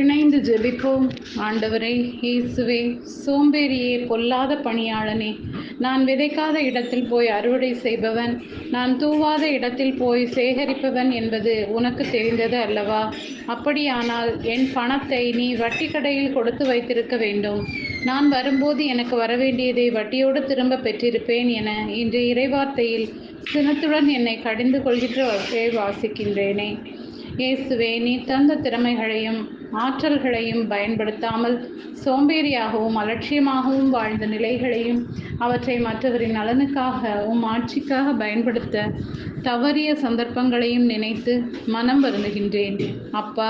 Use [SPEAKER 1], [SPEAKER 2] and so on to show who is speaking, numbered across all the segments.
[SPEAKER 1] இணைந்து ஜெபிப்போம். ஆண்டவரே இயேசுவே சோம்பேறியே பொல்லாத பணியாளனே நான் விதைக்காத இடத்தில் போய் அறுவடை செய்பவன் நான் தூவாத இடத்தில் போய் சேகரிப்பவன் என்பது உனக்கு தெரிந்தது அல்லவா? அப்படியானால் என் பணத்தை நீ வட்டி கடையில் கொடுத்து வைத்திருக்க வேண்டும். நான் வரும்போது எனக்கு வரவேண்டியதை வட்டியோடு திரும்ப பெற்றிருப்பேன் என இன்று இறைவார்த்தையில் சினத்துடன் என்னை கடிந்து கொள்கின்ற வாசிக்கின்றேனே. இயேசுவே நீ தந்த திறமைகளையும் ஆற்றல்களையும் பயன்படுத்தாமல் சோம்பேறியாகவும் அலட்சியமாகவும் வாழ்ந்த நிலைகளையும் அவற்றை மற்றவரின் நலனுக்காக உம் ஆட்சிக்காக பயன்படுத்த தவறிய சந்தர்ப்பங்களையும் நினைத்து மனம் வருந்துகின்றேன். அப்பா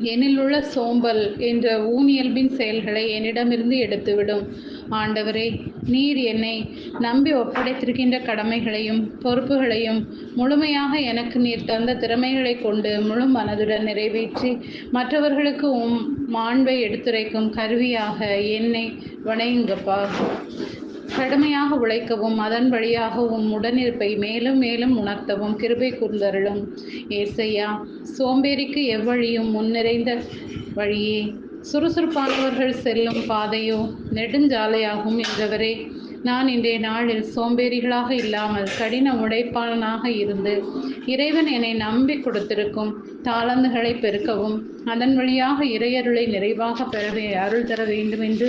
[SPEAKER 1] என்னிலுள்ள சோம்பல் என்ற ஊனியல்பின் செயல்களை என்னிடமிருந்து எடுத்துவிடும். ஆண்டவரே நீர் என்னை நம்பி ஒப்படைத்திருக்கின்ற கடமைகளையும் பொறுப்புகளையும் முழுமையாக எனக்கு நீர் தந்த திறமைகளை கொண்டு முழு மனதுடன் நிறைவேற்றி மற்றவர்களுக்கு உம் மாண்பை எடுத்துரைக்கும் கருவியாக என்னை வணையுங்கப்பா கடுமையாக உழைக்கவும் அதன் வழியாகவும் உடனிருப்பை மேலும் மேலும் உணர்த்தவும் கிருபை கூர்ந்தருளும். ஏசையா சோம்பேறிக்கு எவ்வழியும் முன்னிறைந்த வழியே. சுறுசுறுப்பானவர்கள் செல்லும் பாதையோ நெடுஞ்சாலையாகும் என்றவரே. நான் இன்றைய நாளில் சோம்பேறிகளாக இல்லாமல் கடின உடைப்பாளனாக இருந்து இறைவன் என்னை நம்பி கொடுத்திருக்கும் தாளந்துகளை பெருக்கவும் அதன் வழியாக இறையருளை நிறைவாக பெறவே அருள் தர வேண்டும் என்று